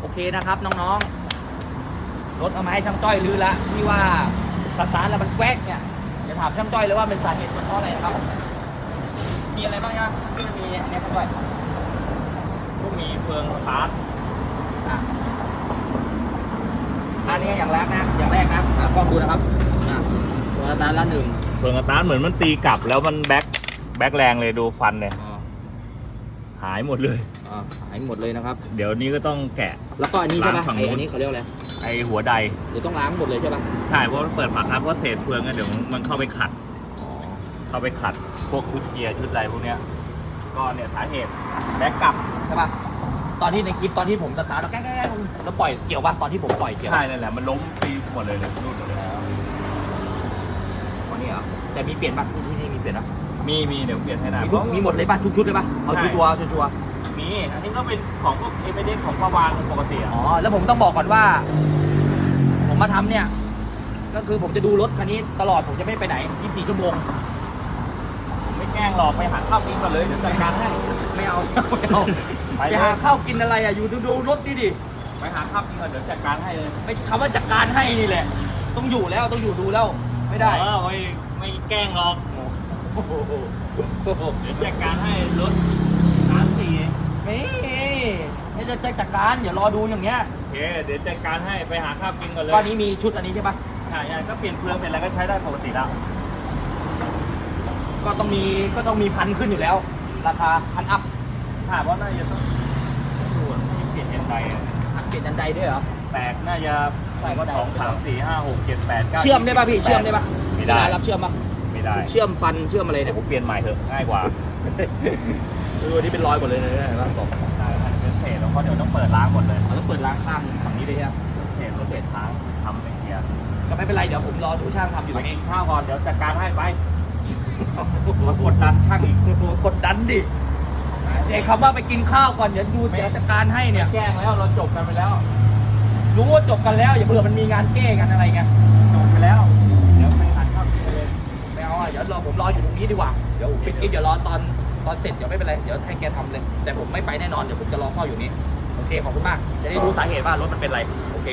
โอเคนะครับน้องๆ รถเอามาให้ช่างจ้อยลื้อละที่ว่าสตาร์ทแล้วมันแกวกเนี่ยจะถามช่างจ้อยเลยว่าเป็นสาเหตุมันเพราะอะไรนะครับ มีอะไรบ้างนะที่มันมีอันเนี้ยครับด้วยก็มีเฟืองสตาร์ทอะอันนี้อย่างแรกนะอย่างแรกนะอะกล้องดูนะครับอะตัวสตาร์ทละหนึ่งเฟืองสตาร์ทเหมือนมันตีกลับแล้วมันแบ็คแบ็คแรงเลยดูฟันเนี่ยอ่า หายหมดเลย อ่าหายหมดเลยนะครับ เดี๋ยวนี้ก็ต้องแกะ แล้วก็อันนี้ใช่ไหมล้างฝั่งไอ้นู้น อันนี้เขาเรียกว่าอะไรไอหัวใดหรือต้องล้างหมดเลยใช่ปะใช่เพราะเปิดฝาคาร์เพราะเศษเฟืองอะเดี๋ยวมันเข้าไปขัดอ๋อเข้าไปขัดพวกชุดเกียร์ชุดอะไรพวกเนี้ยก็เนี่ยสาเหตุแบ็คกลับใช่ปะตอนที่ในคลิปตอนที่ผมสตาร์ทแล้วแก๊กแก๊กแก๊กแล้วปล่อยเกี่ยวปะตอนที่ผมปล่อยเกี่ยวใช่นั่นแหละมันล้มปีหมดเลยเลยนู่นหมดเลยวั นนี้เหรอแต่มีเปลี่ยนปะที่นี่มีเปลี่ยนปะมีมีเดี๋ยวเปลี่ยนให้นะมีทุกมีหมดเลยปะทุกชุดเลยปะเอาใช่ชัวร์ๆชัวร์มีอันนี้ก็เป็นของพวกเอเมเดของประวานปกติๆอะอ๋อแล้วผมต้องบอกก่อนว่า ผมมาทำเนี่ย ก็คือผมจะดูรถคันนี้ตลอดผมจะไม่ไปไหน 24 ชั่วโมงผมไม่แกล้งหรอกไปหาข้าวกินก่อนเลยเดี๋ยวจัดการให้ไม่เอาไม่เอาไปไปเลยหาข้าวกินอะไรอะอยู่ดูดูรถดิดิไปหาข้าวกินก่อนเดี๋ยวจัดการให้เลยไม่คำว่าจัดการให้นี่แหละ ต้องอยู่แล้วต้องอยู่ดูแล้ว ไม่ได้เออไม่ไม่แกล้งหรอกโอ้โหเดี๋ยวจัดการให้รถสามสี่นี่ไม่จะจัดการอย่ารอดูอย่างเงี้ยโอเคเดี๋ยวจัดการให้ไปหาข้าวกินก่อนเลยก้อนนี้มีชุดอันนี้ใช่ปะใช่ใช่ก็เปลี่ยนเฟืองเป็นอะไรก็ใช้ได้ปกติแล้ว ก็ต้องมีก็ต้องมีพันขึ้นอยู่แล้ว ราคาพันอัพถ้าว่าน่าจะต้องดูว่าไม่เปลี่ยนยังไงอะ เปลี่ยนดันไดด้วยเหรอ แตกน่าจะใช่ก็ได้ สองสามสี่ห้าหกเจ็ดแปดเก้าเชื่อมได้ป่ะพี่สิบเชื่อมได้ป่ะไม่ได้เวลารับเชื่อมป่ะ ไม่ได้เชื่อมฟัน เชื่อมอะไรเดี๋เนี่ยยวผมเปลี่ยนใหม่เถอะง่ายกว่าเออนี่เป็นรอยหมดเลยนะเห็นป่ะบอกใช่มันเป็นเศษแล้วเพราะเดี๋ยวต้องเปิดล้างหมดเลยเราต้องเปิดล้างข้างฝั่งนี้เลยใช่ไหมเศษรถเศษท้างทำเป็นเกียร์ก็ไม่เป็นไรเดี๋ยวผมรอดูช่างทำอยู่ไปตรงกินี้นข้าวก่อนเดี๋ยวจัดการให้ไปมากดดันช่างอีก กดดันดิ ไอ้คำว่าไปกินข้าวก่อนเดี๋ยวดูเดี๋ยวจัดการให้เนี่ยแกล้งแล้วเราจบกันไปแล้ว รู้ว่าจบกันแล้วอย่าเผื่อมันมีงานแก้กันอะไรเงี้ยจบไปแล้ว เดี๋ยวไปทานข้าวกินกันเลยไม่เอาอะเดี๋ยวรอผมรออยู่ตรงนี้ดีกว่าเดี๋ยวผมปิดคลิปเดี๋ยวรอตอนตอนเสร็จเดี๋ยวไม่เป็นไรเดี๋ยวให้แกทำเลย แต่ผมไม่ไปแน่นอนเดี๋ยวผมจะรอเฝ้าอยู่นี้โอเคขอบคุณมากจะได้รู้สาเหตุว่ารถมันเป็นอะไรโอเค